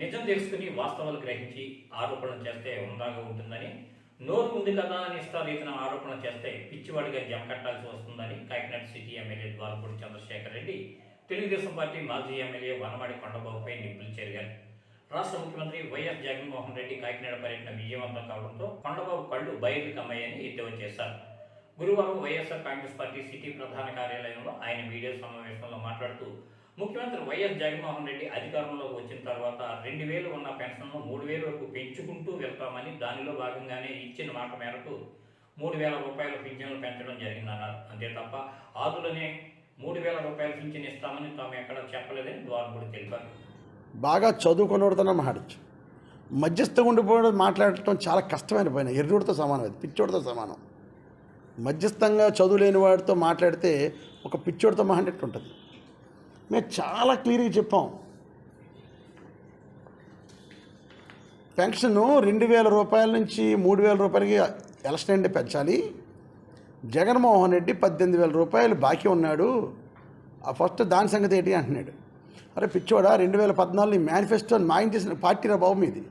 నిజం తెలుసుకుని వాస్తవాలు గ్రహించి ఆరోపణలు చేస్తే ఉందాగా ఉంటుందని నోరు ఉంది కదా అని ఇష్టారీతిన ఆరోపణలు చేస్తే పిచ్చివాడిగా జమ కట్టాల్సి వస్తుందని Kakinada city MLA Dwarampudi Chandrasekhar Reddy Telugu Desam party మాజీ ఎమ్మెల్యే వనమాడి కొండబాబుపై నిప్పులు చెరిగారు. రాష్ట్ర ముఖ్యమంత్రి వైఎస్ జగన్మోహన్ రెడ్డి కాకినాడ పర్యటన విజయవంతం కావడంతో కొండబాబు కళ్ళు బయలు కమ్మాయని ఎద్దేవా చేశారు. గురువారం వైఎస్ఆర్ కాంగ్రెస్ పార్టీ సిటీ ప్రధాన కార్యాలయంలో ఆయన మీడియా సమావేశంలో మాట్లాడుతూ ముఖ్యమంత్రి వైఎస్ జగన్మోహన్ రెడ్డి అధికారంలోకి వచ్చిన తర్వాత రెండు వేలు ఉన్న పెన్షన్ను మూడు వేల వరకు పెంచుకుంటూ వెళ్తామని దానిలో భాగంగానే ఇచ్చిన మాట మేరకు మూడు వేల రూపాయల పింఛన్లు పెంచడం జరిగిందన్నారు. అంతే తప్ప ఆదులనే మూడు వేల రూపాయల పింఛన్ ఇస్తామని తాము ఎక్కడ చెప్పలేదని ద్వారపూడి తెలిపారు. బాగా చదువుకున్నోడితోనే మాట్లాడచ్చు. మధ్యస్థంగా ఉండిపోవడం మాట్లాడటం చాలా కష్టమైన పైన ఎర్రుడితో సమానం అది పిచ్చోడితో సమానం. మధ్యస్థంగా చదువు లేని వాడితో మాట్లాడితే ఒక పిచ్చోడితో మాట్లాడినట్టు ఉంటుంది మేము చాలా క్లియర్గా చెప్పాం. పెన్షన్ రెండు వేల రూపాయల నుంచి మూడు వేల రూపాయలకి ఎలక్షన్ పెంచాలి. జగన్మోహన్ రెడ్డి పద్దెనిమిది వేల రూపాయలు బాకీ ఉన్నాడు. ఆ ఫస్ట్ దాని సంగతి ఏంటి అంటున్నాడు. అరే పిచ్చోడా రెండు వేల పద్నాలుగు మేనిఫెస్టో మాయం చేసిన పార్టీరా బాబు మీది.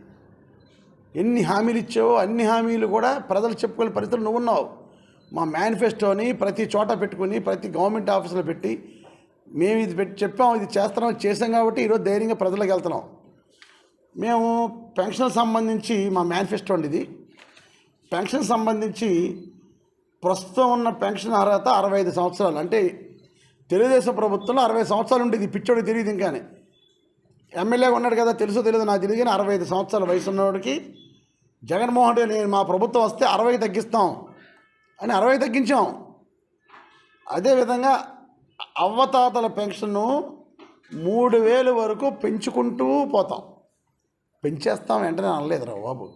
ఎన్ని హామీలు ఇచ్చావో అన్ని హామీలు కూడా ప్రజలు చెప్పుకునే పరిస్థితులు నువ్వు ఉన్నావు. మా మేనిఫెస్టోని ప్రతి చోట పెట్టుకుని ప్రతి గవర్నమెంట్ ఆఫీసులో పెట్టి మేము ఇది పెట్టి చెప్పాం ఇది చేస్తున్నాం చేసాం కాబట్టి ఈరోజు ధైర్యంగా ప్రజలకు వెళ్తున్నాం. మేము పెన్షన్ సంబంధించి మా మేనిఫెస్టో అండి ఇది పెన్షన్ సంబంధించి ప్రస్తుతం ఉన్న పెన్షన్ అర్హత అరవై ఐదు సంవత్సరాలు. అంటే తెలుగుదేశం ప్రభుత్వంలో అరవై సంవత్సరాలు ఉండేది పిచ్చోడికి తెలియదు ఇంకానే. ఎమ్మెల్యేగా ఉన్నాడు కదా తెలుసో తెలియదు నాకు తెలియదు కానీ అరవై ఐదు సంవత్సరాల వయసు ఉన్నవాడికి జగన్మోహన్ రెడ్డి నేను మా ప్రభుత్వం వస్తే అరవై తగ్గిస్తాం. అని అరవై తగ్గించాం. అదేవిధంగా అవ్వతాతల పెన్షన్ను మూడు వేలు వరకు పెంచుకుంటూ పోతాం. పెంచేస్తాం వెంటనే అనలేదురా బాబు.